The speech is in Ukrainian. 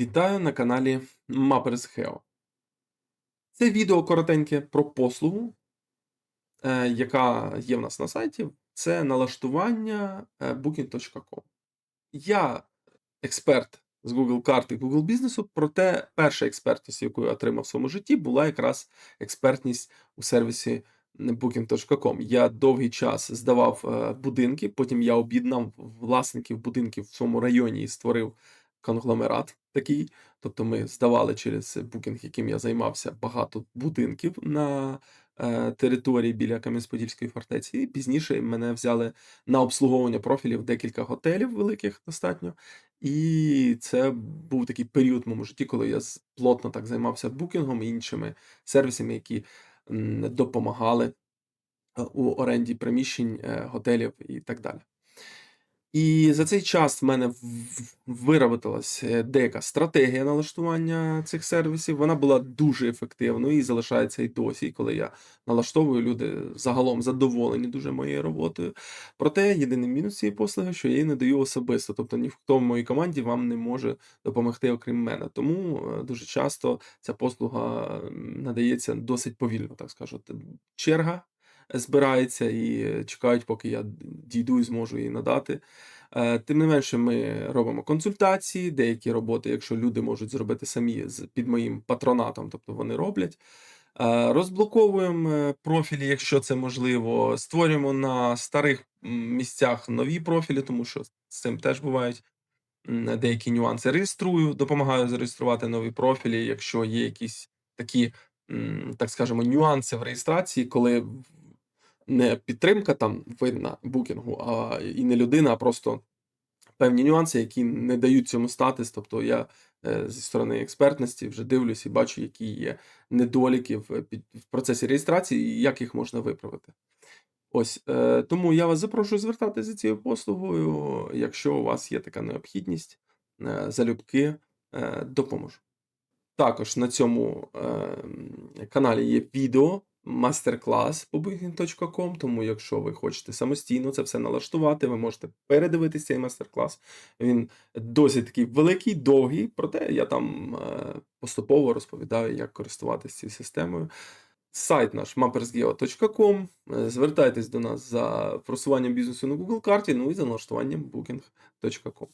Вітаю на каналі MappersGeo. Це відео коротеньке про послугу, е, яка є в нас на сайті. Це налаштування е, Booking.com. Я експерт з Google карт і Google бізнесу, проте перша експертність, яку я отримав в своєму житті, була якраз експертність у сервісі Booking.com. Я довгий час здавав е, будинки, потім я об'єднав власників будинків в своєму районі і створив конгломерат такий. Тобто ми здавали через Booking, яким я займався, багато будинків на е, території біля Кам'янець-Подільської фортеці. І пізніше мене взяли на обслуговування профілів декілька готелів великих достатньо. І це був такий період в моєму житті, коли я плотно так займався букінгом і іншими сервісами, які допомагали е, у оренді приміщень, е, готелів і так далі. І за цей час в мене виробилась е, деяка стратегія налаштування цих сервісів. Вона була дуже ефективною і залишається і досі. Коли я налаштовую, люди загалом задоволені дуже моєю роботою. Проте єдиний мінус цієї послуги, що я її не даю особисто. Тобто ніхто в моїй команді вам не може допомогти, окрім мене. Тому е, дуже часто ця послуга надається досить повільно, так скажу. Черга збирається і чекають, поки я дійду і зможу її надати. Е, Тим не менше, ми робимо консультації, деякі роботи, якщо люди можуть зробити самі під моїм патронатом, тобто вони роблять. Е, Розблоковуємо е, профілі, якщо це можливо. Створюємо на старих місцях нові профілі, тому що з цим теж бувають деякі нюанси. Реєструю, допомагаю зареєструвати нові профілі, якщо є якісь такі, так скажемо, нюанси в реєстрації, коли не підтримка там видна букінгу, а і не людина, а просто певні нюанси, які не дають цьому статись. Тобто я е, зі сторони експертності вже дивлюсь і бачу, які є недоліки в, в процесі реєстрації і як їх можна виправити. Ось е, тому я вас запрошую звертатися за цією послугою, якщо у вас є така необхідність, е, залюбки допоможу. Також на цьому каналі є відео, мастер-клас по booking.com, тому якщо ви хочете самостійно це все налаштувати, ви можете передивитися цей мастер-клас. Він досить такий великий, довгий, проте я там е, поступово розповідаю, як користуватися цією системою. Сайт наш mappersgeo.com. Е, Звертайтесь до нас за просуванням бізнесу на Google карті, ну і за налаштуванням booking.com.